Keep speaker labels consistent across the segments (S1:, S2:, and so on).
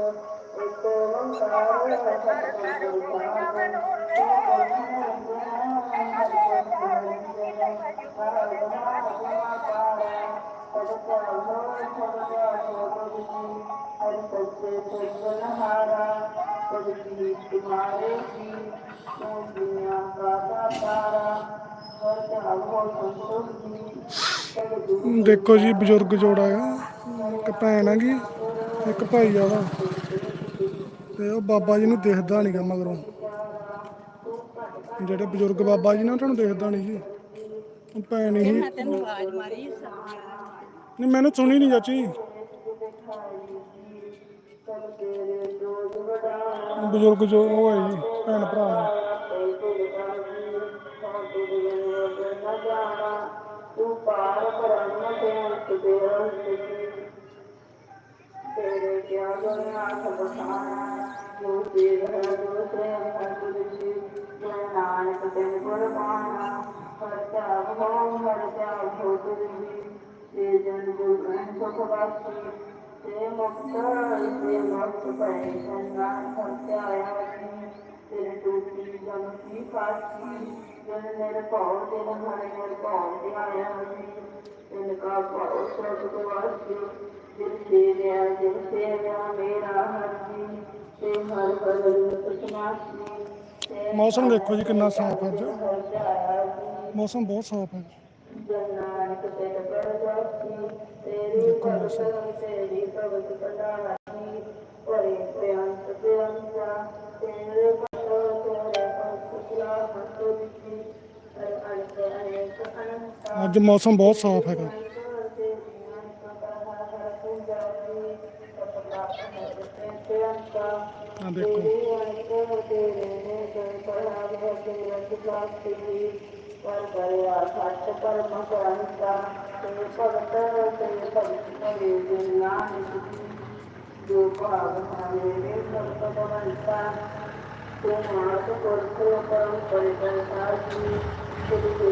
S1: ਇੱਕ ਓੰਕਾਰ ਸਤਿਗੁਰੂ ਸਾਹਿਬ ਹਰਿ ਸੱਚੇ ਸਤਿਗੁਰਹਾਰਾ ਸਤਿ ਤੁਮਾਰੇ ਕੀ ਤੂੰ ਦੁਨੀਆ ਕਾ ਦਾਤਾਰਾ ਹਰ ਚਾਲ ਹੋ ਸੰਤੋਖੀ ਸਤਿਗੁਰੂ
S2: ਦੇਖੋ ਜੀ ਬਜ਼ੁਰਗ ਜੋੜਾ ਆ ਇੱਕ ਭੈਣ ਹੈਗੀ ਇੱਕ ਭਾਈ ਆ ਉਹਦਾ ਤੇ ਉਹ ਬਾਬਾ ਜੀ ਨੂੰ ਦਿਖਦਾ ਨਹੀਂਗਾ ਮਗਰੋਂ। ਜਿਹੜੇ ਬਜ਼ੁਰਗ ਬਾਬਾ ਜੀ ਨੇ ਉਹਨਾਂ ਨੂੰ ਦਿਖਦਾ ਨਹੀਂ ਜੀ। ਉਹ ਭੈਣ ਹੀ।
S3: ਮੈਂ ਤੈਨੂੰ ਆਵਾਜ਼ ਮਾਰੀ। ਸਤਿ
S2: ਨਹੀਂ ਮੈਨੂੰ ਸੁਣੀ ਨਹੀਂ ਚਾਚੀ। ਬਜ਼ੁਰਗ ਜੋ ਉਹ ਹੈ ਜੀ ਭੈਣ ਭਰਾ
S1: ਤੂੰ ਪਾਰ ਬ੍ਰਹਮ ਤੇ ਅੰਤ ਦੇ ਤੇਰੇ ਗਿਆਨ ਨਾਥ ਬਖਾਨਾ ਜੋ ਦੇਵ ਹੈ ਜੋ ਪ੍ਰੇਮ ਹੈ ਤੁਝੀ ਜੋ ਨਾਨਕ ਤਿਨ ਗੁਰ ਪਾਣਾ ਹਰ ਤਿਆਗ ਹੋ ਹਰ ਤਿਆਗ ਹੋ ਤੁਝੀ ਤੇ ਜਨ ਗੁਰ ਗ੍ਰਹਿ ਸੁਖ ਵਾਸੀ, ਤੇ ਮੁਕਤ ਤੇ ਮੁਕਤ ਪੈ ਸੰਨਾ ਹਰ ਤਿਆਇਆ ਤੇਰੇ ਟੂਟੀ ਜਨ ਕੀ ਫਾਸੀ ਜਨ ਮੇਰੇ ਭਉ ਤੇ ਹਰੇ ਮੇਰੇ ਭਉ ਤੇ ਆਇਆ ਤਿਨ ਕਾ ਭਉ ਸਰਬ ਵਾਸੀ ਜਿਸ ਸੇਵਿਆ ਜਿਸ ਸੇਵਿਆ ਮੇਰਾ ਹਰੀ ਤੇ ਹਰ ਬਦਲ ਤਸਮਾਸੀ ਤੇ
S2: ਮੌਸਮ ਦੇਖੋ ਜੀ ਕਿੰਨਾ ਸਾਫ਼ ਹੈ ਅੱਜ
S1: ਹਰ ਜਾਇਆ ਜੀ
S2: ਮੌਸਮ ਅੱਜ ਮੌਸਮ ਬਹੁਤ ਸਾਫ਼ ਹੈਗਾ ਆ ਦੇਖੋ
S1: ਜੋ ਭਾਗ ਮੇਰੇ ਸਭ ਤੋਂ ਬਣਤਾ ਤੂੰ ਮਾਤ ਕੋਲ ਪਰਮ ਪਰਿਪਾਲ ਜੀ ਕੁਝ ਦੇ Thank you.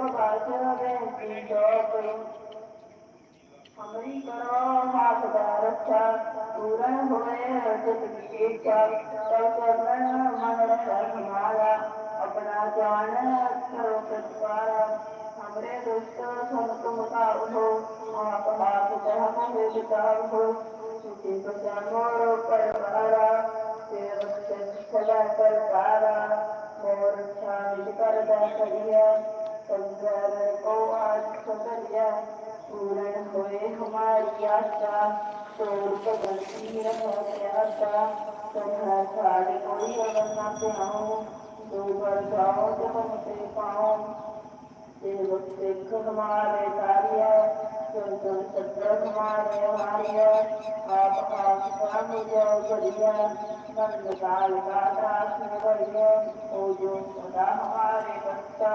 S1: मेरो बासुर में पूजो करो हमरी करो हाथ रक्षा पूरन होए रजत की इच्छा तब करण मन रक्षण हमारा अपना जान करो प्रतिपारा हमरे दुष्ट हम तुम का उठो महापाप जहम हो विचार हो छुट्टी को जानोरो पर मारा तेरा सदा कर तारा मोर छान कर दा करिया संसार को आज सदरिया पूर्ण होए हमारी आशा तोड़ पगंती रहो प्यासा तुम्हारा छाड़ कोई अगर ना पाऊँ दो बार जाओ तो हमसे पाऊँ सेवक सिख हमारे कार्य सुन सत्र हमारे हमारे आप आप स्वामी जो बढ़िया नंद काल का दास बढ़िया ओ जो सदा हमारे बच्चा